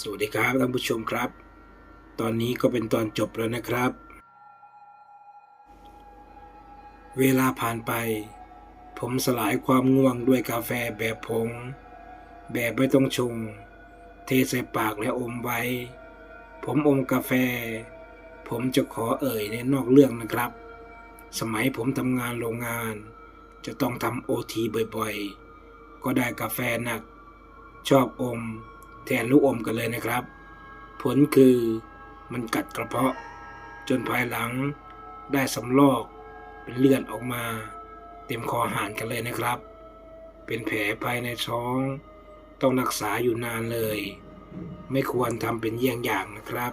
สวัสดีครับท่านผู้ชมครับ ตอนนี้ก็เป็นตอนจบแล้วนะครับ เวลาผ่านไป ผมสลายความง่วงด้วยกาแฟแบบผง แบบไม่ต้องชง เทใส่ปากและอมไว้ ผมอมกาแฟ ผมจะขอเอ่ยในนอกเรื่องนะครับ สมัยผมทำงานโรงงาน จะต้องทำโอทีบ่อยๆ ก็ได้กาแฟหนัก ชอบอม แทนลูกอมกันเลยนะครับ ผลคือมันกัดกระเพาะ จนภายหลังได้สำลอกเป็นเลือดออกมา เต็มคอหานกันเลยนะครับ เป็นแผลภายในท้อง ต้องรักษาอยู่นานเลย ไม่ควรทำเป็นเยี่ยงอย่างนะครับ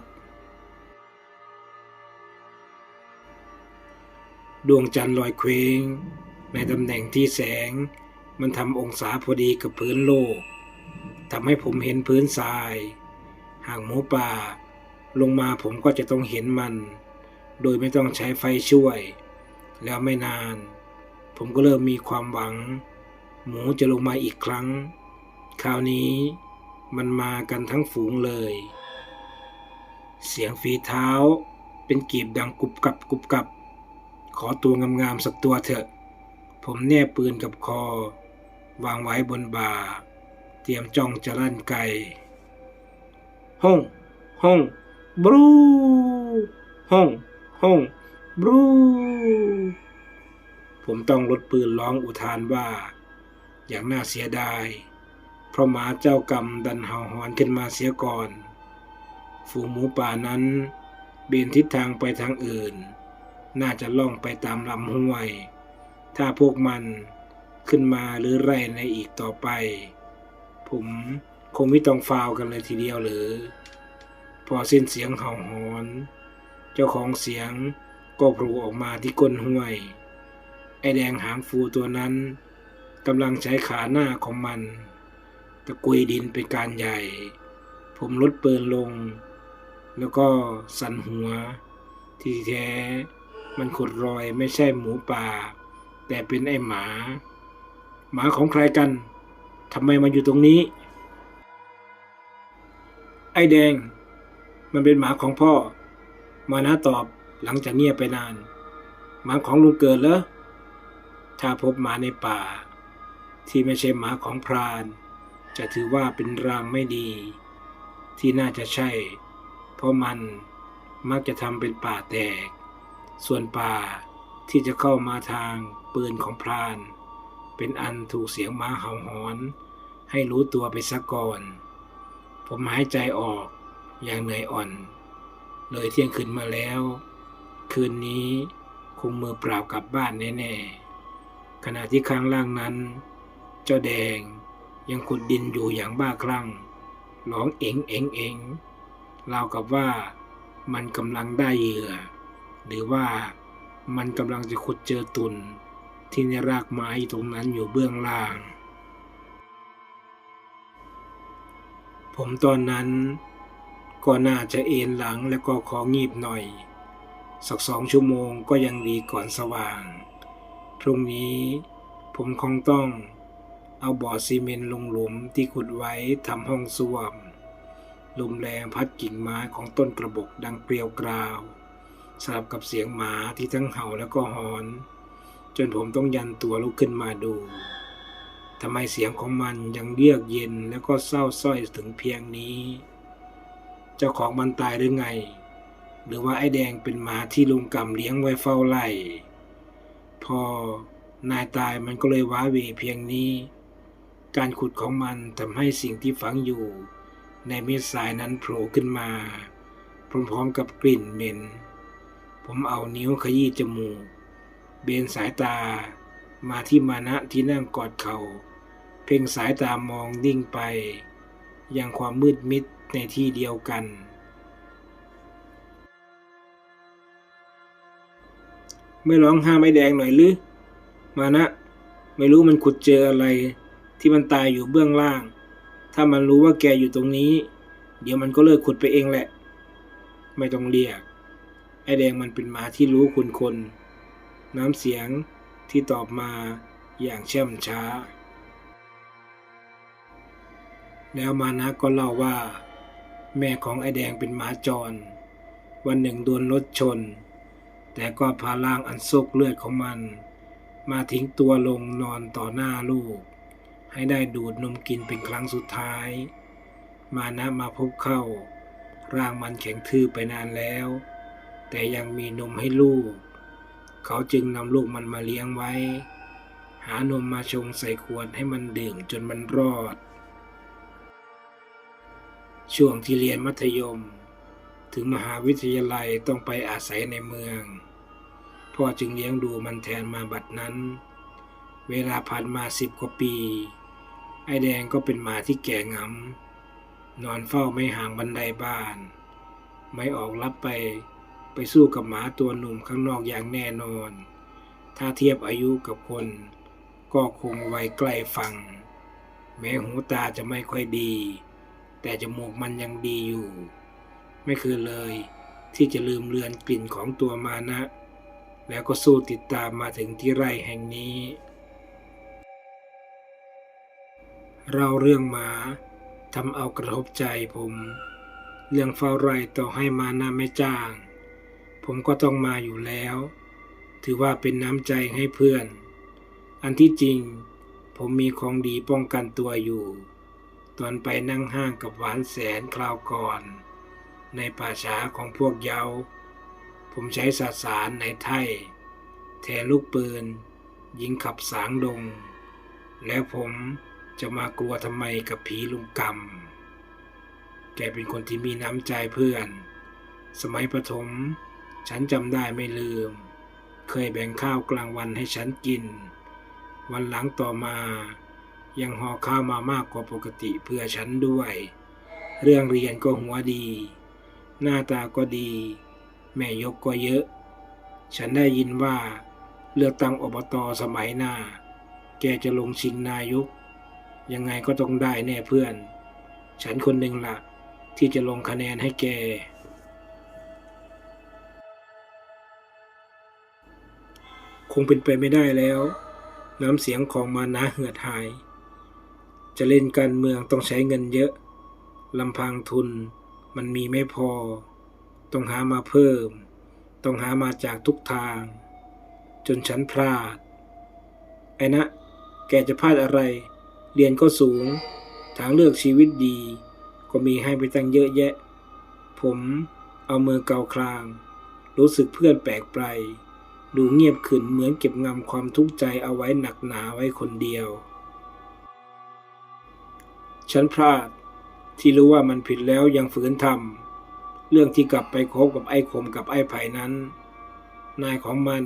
ดวงจันทร์ลอยเคว้งในตำแหน่งที่แสง มันทำองศาพอดีกับพื้นโลก ทำให้ผมเห็นพื้นทรายห่างหมูป่า ลงมาผมก็จะต้องเห็นมัน โดยไม่ต้องใช้ไฟช่วย แล้วไม่นาน ผมก็เริ่มมีความหวัง หมูจะลงมาอีกครั้ง คราวนี้มันมากันทั้งฝูงเลย เสียงฝีเท้าเป็นกีบดังกุบกับกุบกับ ขอตัวงามๆสักตัวเถอะ ผมแนบปืนกับคอ วางไว้บนบ่า เตรียมจ้องจะลั่นไกห้องห้องบรูห้องห้องบรูผมต้องลดปืนร้องอุทานว่า อย่างน่าเสียดาย เพราะหมาเจ้ากรรมดันเห่าหอนขึ้นมาเสียก่อน ฝูงหมูป่านั้นเบนทิศทางไปทางอื่น น่าจะล่องไปตามลำห้วย ถ้าพวกมันขึ้นมาหรือไรในอีกต่อไป ผมคงไม่ต้องฟาวกันเลยทีเดียวหรือ พอสิ้นเสียงเห่าหอน เจ้าของเสียงก็โผล่ออกมาที่ก้นห้วย ไอแดงหางฟูตัวนั้นกำลังใช้ขาหน้าของมันตะกุยดินเป็นการใหญ่ ผมลดปืนลง แล้วก็สั่นหัว ที่แท้มันขุดรอยไม่ใช่หมูป่า แต่เป็นไอหมา หมาของใครกัน ทำไมมาอยู่ตรงนี้ ไอแดง มันเป็นหมาของพ่อ มานะตอบหลังจากเงียบไปนาน หมาของลุงเกิดเหรอ ถ้าพบหมาในป่า ที่ไม่ใช่หมาของพราน จะถือว่าเป็นรางไม่ดี ที่น่าจะใช่ เพราะมันมักจะทำเป็นป่าแตก ส่วนป่าที่จะเข้ามาทางปืนของพราน เป็นอันถูกเสียงม้าเห่าหอน ให้รู้ตัวไปซะก่อน ผมหายใจออกอย่างเหนื่อยอ่อน เลยเที่ยงคืนมาแล้ว คืนนี้คงมือเปล่ากลับบ้านแน่ๆขณะที่ข้างล่างนั้น เจ้าแดงยังขุดดินอยู่อย่างบ้าคลั่งร้องเอ็งเอ็งเอ็งราวกับว่ามันกำลังได้เหยื่อ หรือว่ามันกำลังจะขุดเจอตุน ที่ในรากไม้ตรงนั้นอยู่เบื้องล่าง ผมตอนนั้นก็น่าจะเอนหลังแล้วก็ของีบหน่อย สักสองชั่วโมงก็ยังดีก่อนสว่าง พรุ่งนี้ผมคงต้องเอาบ่อซีเมนต์ลงหลุมที่ขุดไว้ทำห้องส้วม ลมแรงพัดกิ่งไม้ของต้นกระบกดังเปรียวกราวสลับกับเสียงหมาที่ทั้งเห่าแล้วก็หอน จนผมต้องยันตัวลุกขึ้นมาดูทำไมเสียงของมันยังเยือกเย็นแล้วก็เศร้าส้อยถึงเพียงนี้ เจ้าของมันตายหรือไง หรือว่าไอ้แดงเป็นหมาที่ลุงกำเลี้ยงไว้เฝ้าไล่พอนายตายมันก็เลยว้าเวเพียงนี้ การขุดของมันทำให้สิ่งที่ฝังอยู่ ในเม็ดทรายนั้นโผล่ขึ้นมา พร้อมๆกับกลิ่นเหม็น ผมเอานิ้วขยี้จมูก เบนสายตา มาที่มานะที่นั่งกอดเขา่าเพ่งสายตามองดิ่งไป ยังความมืดมิดในที่เดียวกัน ไม่ร้องห้ามไอ้แดงหน่อยหรือมานะ ไม่รู้มันขุดเจออะไร ที่มันตายอยู่เบื้องล่าง ถ้ามันรู้ว่าแกอยู่ตรงนี้ เดี๋ยวมันก็เลิกขุดไปเองแหละ ไม่ต้องเรียกไอแดงมันเป็นหมาที่รู้คุณคนน้ น้ำเสียงที่ตอบมาอย่างเชื่อมช้า แล้วมานะก็เล่าว่า แม่ของไอแดงเป็นหมาจร วันหนึ่งโดนรถชน แต่ก็พาล่างอันซกเลือดของมัน มาทิ้งตัวลงนอนต่อหน้าลูก ให้ได้ดูดนมกินเป็นครั้งสุดท้าย มานะมาพบเข้า ร่างมันแข็งทื่อไปนานแล้ว แต่ยังมีนมให้ลูก เขาจึงนำลูกมันมาเลี้ยงไว้ หานมมาชงใส่ขวดให้มันดื่มจนมันรอด ช่วงที่เรียนมัธยม ถึงมหาวิทยาลัยต้องไปอาศัยในเมือง พ่อจึงเลี้ยงดูมันแทนมาบัดนั้น เวลาผ่านมาสิบกว่าปี ไอ้แดงก็เป็นหมาที่แก่งำนอนเฝ้าไม่ห่างบันไดบ้าน ไม่ออกรับไป ไปสู้กับหมาตัวหนุ่มข้างนอกอย่างแน่นอน ถ้าเทียบอายุกับคน ก็คงวัยใกล้ฟัง แม้หูตาจะไม่ค่อยดี แต่จมูกมันยังดีอยู่ ไม่คือเลยที่จะลืมเลือนกลิ่นของตัวมานะ แล้วก็สู้ติดตามมาถึงที่ไร่แห่งนี้ เราเรื่องหมาทำเอากระทบใจผม เรื่องเฝ้าไร่ต่อให้มานะไม่จ้าง ผมก็ต้องมาอยู่แล้ว ถือว่าเป็นน้ำใจให้เพื่อน อันที่จริง ผมมีของดีป้องกันตัวอยู่ ตอนไปนั่งห้างกับหวานแสนคราวก่อน ในป่าช้าของพวกเยาว์ผมใช้สาสารในไทย แทนลูกปืน ยิงขับสางดง แล้วผมจะมากลัวทำไมกับผีลุงกำแกเป็นคนที่มีน้ำใจเพื่อน สมัยประถม ฉันจำได้ไม่ลืม เคยแบ่งข้าวกลางวันให้ฉันกิน วันหลังต่อมา ยังห่อข้าวมามากกว่าปกติเพื่อฉันด้วย เรื่องเรียนก็หัวดี หน้าตาก็ดี แม่ยกก็เยอะ ฉันได้ยินว่าเลือกตั้งอบตสมัยหน้า แกจะลงชิงนายก ยังไงก็ต้องได้แน่เพื่อน ฉันคนหนึ่งละ่ะ ที่จะลงคะแนนให้แก คงเป็นไปไม่ได้แล้ว น้ำเสียงของมานะเหือดหาย จะเล่นการเมืองต้องใช้เงินเยอะลำพังทุนมันมีไม่พอ ต้องหามาเพิ่ม ต้องหามาจากทุกทาง จนฉันพลาด ไอ้นะ แกจะพลาดอะไร เรียนก็สูง ทางเลือกชีวิตดี ก็มีให้ไปตั้งเยอะแยะ ผมเอามือเกาคลาง รู้สึกเพื่อนแปลกไป ดูเงียบขึ้นเหมือนเก็บงำความทุกข์ใจเอาไว้หนักหนาไว้คนเดียว ฉันพลาดที่รู้ว่ามันผิดแล้วยังฝืนทำเรื่องที่กลับไปคบกับไอ้คมกับไอ้ไผ่นั้น นายของมัน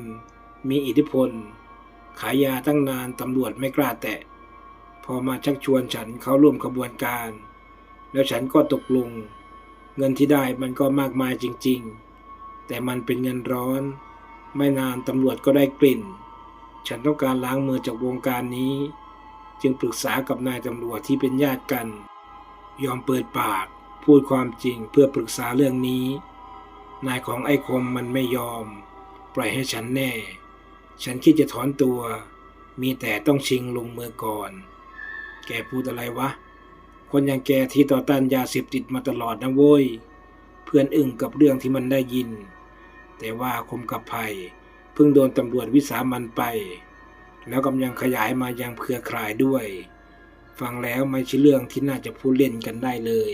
มีอิทธิพล ขายยาตั้งนานตำรวจไม่กล้าแตะ พอมาชักชวนฉันเข้าร่วมขบวนการ แล้วฉันก็ตกลง เงินที่ได้มันก็มากมายจริง ๆ แต่มันเป็นเงินร้อน ไม่นานตำรวจก็ได้กลิ่น ฉันต้องการล้างมือจากวงการนี้ จึงปรึกษากับนายตำรวจที่เป็นญาติกัน ยอมเปิดปาก พูดความจริงเพื่อปรึกษาเรื่องนี้ นายของไอ้คมมันไม่ยอม ปล่อยให้ฉันแน่ ฉันคิดจะถอนตัว มีแต่ต้องชิงลงมือก่อน แกพูดอะไรวะ คนอย่างแกที่ต่อต้านยาเสพติดมาตลอดนะโว้ย เพื่อนอึ้งกับเรื่องที่มันได้ยิน แต่ว่าคมกับภัยเพิ่งโดนตำรวจวิสามันไป แล้วกำลังขยายมายังเครือข่ายด้วย ฟังแล้วไม่ใช่เรื่องที่น่าจะพูดเล่นกันได้เลย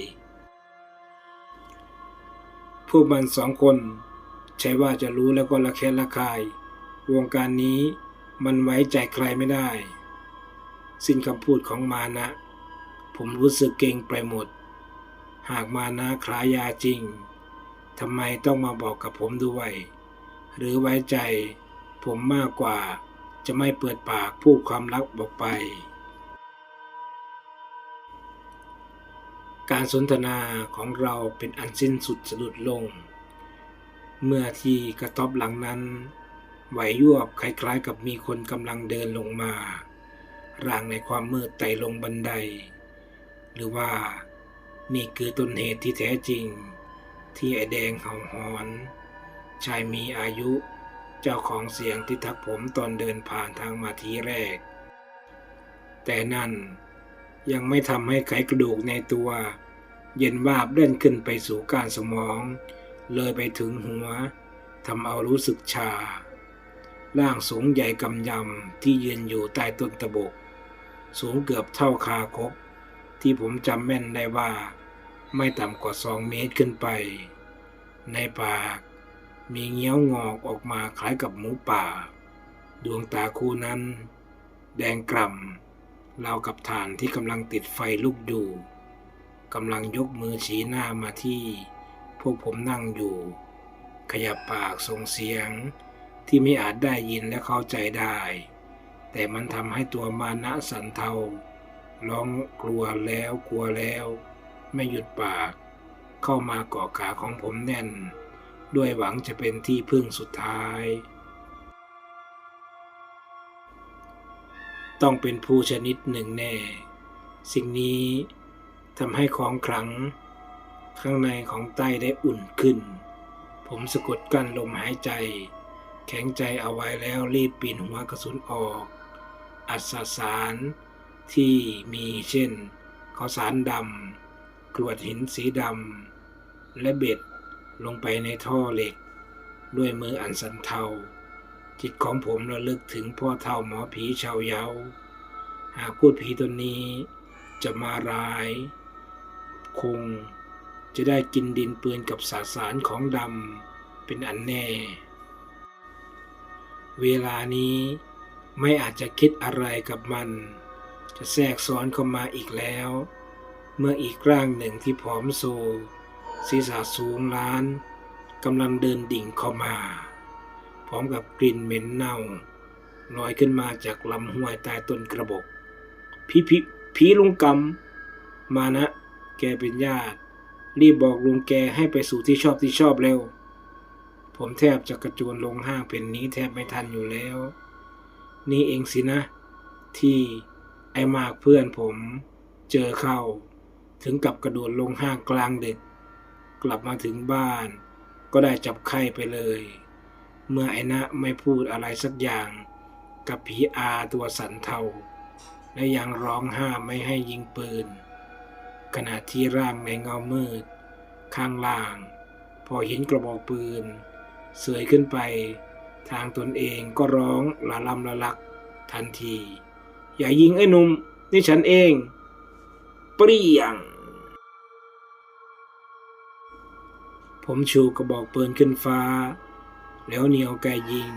พวกมันสองคน ใช่ว่าจะรู้แล้วก็ระแคะระคาย วงการนี้มันไว้ใจใครไม่ได้ สิ้นคำพูดของมานะ ผมรู้สึกเก่งไปหมด หากมานะคลายยาจริง ทำไมต้องมาบอกกับผมด้วย หรือไว้ใจ ผมมากกว่าจะไม่เปิดปากพูดความลับบอกไป การสนทนาของเราเป็นอันสิ้นสุดสะดุดลง เมื่อที่กระต๊อบหลังนั้น ไหวยวบคล้ายๆกับมีคนกำลังเดินลงมา ร่างในความมืดไต่ลงบันได หรือว่านี่คือต้นเหตุที่แท้จริง ที่ไอแดงเห่าหอน ชายมีอายุ เจ้าของเสียงที่ทักผมตอนเดินผ่านทางมาทีแรก แต่นั่นยังไม่ทำให้ไขกระดูกในตัว เย็นวาบเล่นขึ้นไปสู่ก้านสมอง เลยไปถึงหัวทำเอารู้สึกชา ร่างสูงใหญ่กำยำที่ยืนอยู่ใต้ต้นตะบก สูงเกือบเท่าคาคบที่ผมจำแม่นได้ว่า ไม่ต่ำกว่าสองเมตรขึ้นไป ในปากมีเงี้ยวงอกออกมาคล้ายกับหมูป่า ดวงตาคู่นั้น แดงกล่ำราวกับฐานที่กำลังติดไฟลุกอยู่กำลังยกมือชี้หน้ามาที่พวกผมนั่งอยู่ ขยับปากส่งเสียงที่ไม่อาจได้ยินและเข้าใจได้ แต่มันทำให้ตัวมานะสันเทาร้องกลัวแล้วกลัวแล้ว ไม่หยุดปาก เข้ามาเกาะขาของผมแน่น ด้วยหวังจะเป็นที่พึ่งสุดท้าย ต้องเป็นผู้ชนิดหนึ่งแน่ สิ่งนี้ทำให้ของขลังข้างในของไต้ได้อุ่นขึ้น ผมสะกดกั้นลมหายใจ แข็งใจเอาไว้แล้วรีบปีนหัวกระสุนออก อัศสารที่มีเช่นข้าวสารดำ กรวดหินสีดำและเบ็ดลงไปในท่อเหล็ก ด้วยมืออันสันเทา จิตของผมระลึกถึงพ่อเท่าหมอผีชาวเยาหากพูดผีตัวนี้จะมาร้าย คงจะได้กินดินปืนกับสาสารของดำเป็นอันแน่ เวลานี้ไม่อาจจะคิดอะไรกับมัน จะแทรกซ้อนเข้ามาอีกแล้ว เมื่ออีกร่างหนึ่งที่ผอมโซ ศีรษะสูงล้านกำลังเดินดิ่งเข้ามา พร้อมกับกลิ่นเหม็นเน่าลอยขึ้นมาจากลำห้วยใต้ต้นกระบอกพี่พีพีลุงกำมานะ แกเป็นญาติ รีบบอกลุงแกให้ไปสู่ที่ชอบที่ชอบเร็ว ผมแทบจะกระโจนลงห้างเป็นนี้แทบไม่ทันอยู่แล้ว นี่เองสินะ ที่ไอ้มากเพื่อนผมเจอเข้า ถึงกับกระโดดลงห้างกลางเดึกกลับมาถึงบ้าน ก็ได้จับไข้ไปเลย เมื่อไอ้นะไม่พูดอะไรสักอย่าง กับผีอาตัวสันเทา และยังร้องห้ามไม่ให้ยิงปืน ขณะที่ร่างในเงามืด ข้างล่าง พอเห็นกระบอกปืน เสยขึ้นไป ทางตนเองก็ร้องละลำละลักทันที อย่ายิงไอ้หนุ่มนี่ฉันเอง เปรี้ยง ผมชูกระบอกปืนขึ้นฟ้า แล้วเหนียวไกยิง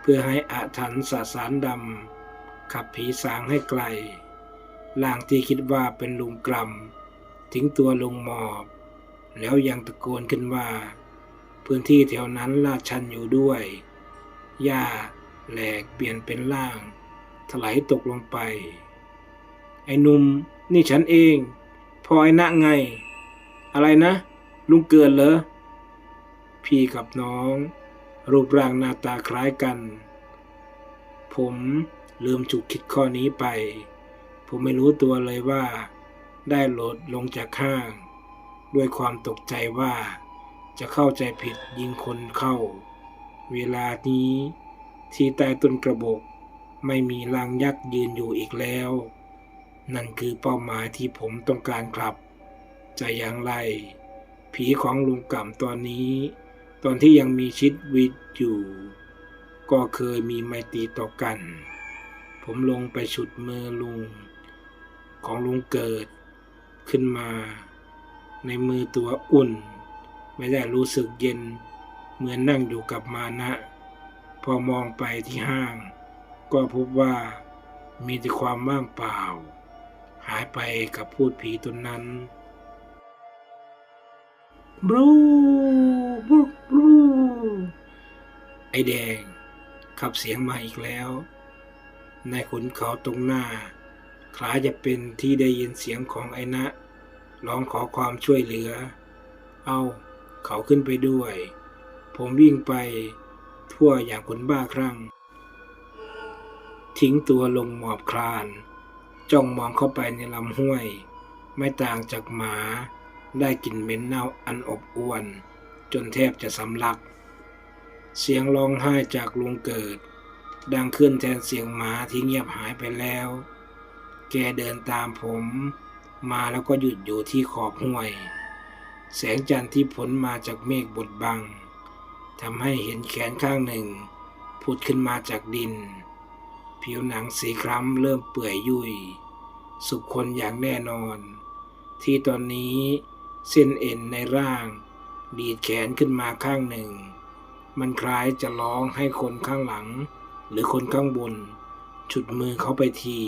เพื่อให้อาถรรพ์สสารดำขับผีสางให้ไกลล่างที่คิดว่าเป็นลุงกลำทิ้งตัวลงหมอบ แล้วยังตะโกนขึ้นว่า พื้นที่แถวนั้นลาดชันอยู่ด้วยหญ้าแหลกเปลี่ยนเป็นล่าง ถลายตกลงไป ไอ้หนุ่มนี่ฉันเอง พอไอ้นะไง อะไรนะ ลุงเกิดเหรอ พี่กับน้อง รูปร่างหน้าตาคล้ายกัน ผมลืมจุกคิดข้อนี้ไป ผมไม่รู้ตัวเลยว่า ได้โหลดลงจากข้าง ด้วยความตกใจว่า จะเข้าใจผิดยิงคนเข้า เวลานี้ที่ใต้ต้นกระบอกไม่มีลางยักษ์ยืนอยู่อีกแล้ว นั่นคือเป้าหมายที่ผมต้องการครับ จะอย่างไร ผีของลุงก่ำตอนนี้ ตอนที่ยังมีชีวิตอยู่ ก็เคยมีไมตรีต่อกัน ผมลงไปฉุดมือลุง ของลุงเกิดขึ้นมา ในมือตัวอุ่น ไม่ได้รู้สึกเย็น เหมือนนั่งอยู่กับมานะ พอมองไปที่ห้าง ก็พบว่ามีแต่ความว่างเปล่า หายไปกับพูดผีตนนั้น บรูบรูบรูไอแดง ขับเสียงมาอีกแล้วในขุนเขาตรงหน้า คล้ายจะเป็นที่ได้ยินเสียงของไอนะร้องขอความช่วยเหลือ เอาเขาขึ้นไปด้วย ผมวิ่งไปทั่วอย่างคนบ้าคลั่ง ทิ้งตัวลงหมอบคลาน จ้องมองเข้าไปในลำห้วย ไม่ต่างจากหมา ได้กลิ่นเหม็นเน่าอันอบอวน จนแทบจะสำลัก เสียงร้องไห้จากลุงเกิด ดังขึ้นแทนเสียงหมาที่เงียบหายไปแล้ว แกเดินตามผม มาแล้วก็หยุดอยู่ที่ขอบห้วย แสงจันทร์ที่พ้นมาจากเมฆบดบังทำให้เห็นแขนข้างหนึ่งผุดขึ้นมาจากดิน ผิวหนังสีคล้ำเริ่มเปื่อยยุ่ยสุขคนอย่างแน่นอน ที่ตอนนี้ เส้นเอ็นในร่าง ดีดแขนขึ้นมาข้างหนึ่ง มันคล้ายจะร้องให้คนข้างหลัง หรือคนข้างบน ฉุดมือเขาไปที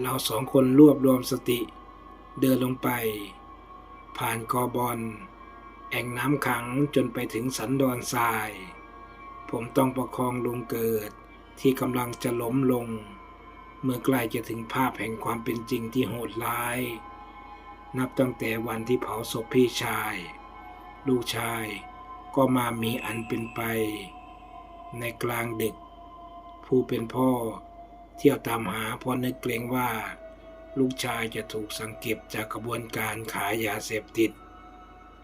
เราสองคนรวบรวมสติ เดินลงไป ผ่านกอบอลแอ่งน้ำขังจนไปถึงสันดอนทราย ผมต้องประคองลุงเกิดที่กำลังจะล้มลง เมื่อใกล้จะถึงภาพแห่งความเป็นจริงที่โหดร้าย นับตั้งแต่วันที่เผาศพพี่ชาย ลูกชายก็มามีอันเป็นไป ในกลางดึก ผู้เป็นพ่อเที่ยวตามหาเพราะนึกเกรงว่า ลูกชายจะถูกสังเก็บจากกระบวนการขายยาเสพติด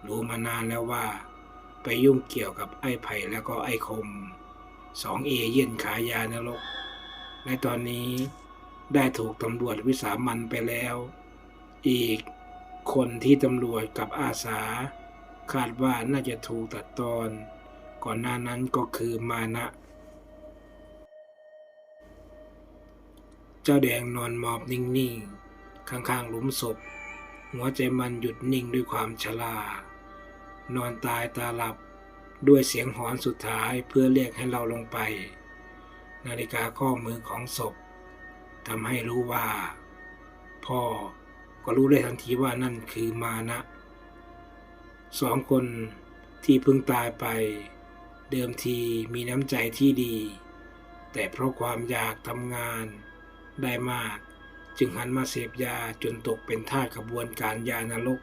รู้มานานแล้วว่า ไปยุ่งเกี่ยวกับไอ้ไผ่แล้วก็ไอ้คมสองเอเย่นขายยานรก ในตอนนี้ ได้ถูกตำรวจวิสามันไปแล้ว อีกคนที่ตำรวจกับอาสา คาดว่าน่าจะถูกตัดตอน ก่อนหน้านั้นก็คือมานะ เจ้าแดงนอนหมอบนิ่งๆ ข้างๆหลุมศพ หัวใจมันหยุดนิ่งด้วยความชรานอนตายตาหลับด้วยเสียงหอนสุดท้ายเพื่อเรียกให้เราลงไป นาฬิกาข้อมือของศพ ทำให้รู้ว่า พ่อก็รู้ได้ทันทีว่านั่นคือมานะสองคนที่เพิ่งตายไป เดิมทีมีน้ำใจที่ดี แต่เพราะความอยากทำงานได้มาก จึงหันมาเสพยาจนตกเป็นทาสขบวนการยานรก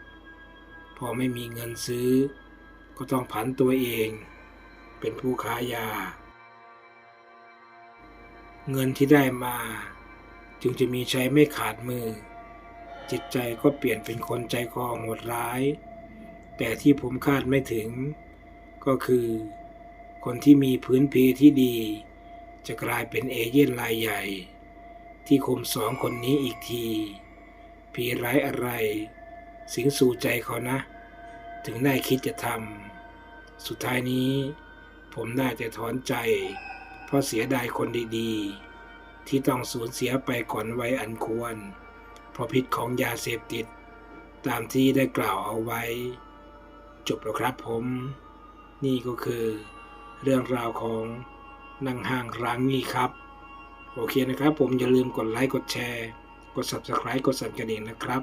พอไม่มีเงินซื้อ ก็ต้องผันตัวเอง เป็นผู้ค้ายา เงินที่ได้มา จึงจะมีใช้ไม่ขาดมือ จิตใจก็เปลี่ยนเป็นคนใจคอโหดร้าย แต่ที่ผมคาดไม่ถึง ก็คือ คนที่มีพื้นเพที่ดี จะกลายเป็นเอเย่นรายใหญ่ ที่คมสองคนนี้อีกทีผีร้ายอะไร สิงสู่ใจเขานะ ถึงได้คิดจะทำสุดท้ายนี้ ผมน่าจะถอนใจ เพราะเสียดายคนดีๆ ที่ต้องสูญเสียไปก่อนไว้อันควร เพราะพิษของยาเสพติด ตามที่ได้กล่าวเอาไว้ จบแล้วครับผม นี่ก็คือ เรื่องราวของนางห้างร้างนี้ครับ โอเคนะครับผมอย่าลืมกดไลค์กดแชร์ กด Subscribe กดสั่นกระดิ่งนะครับ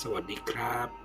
สวัสดีครับ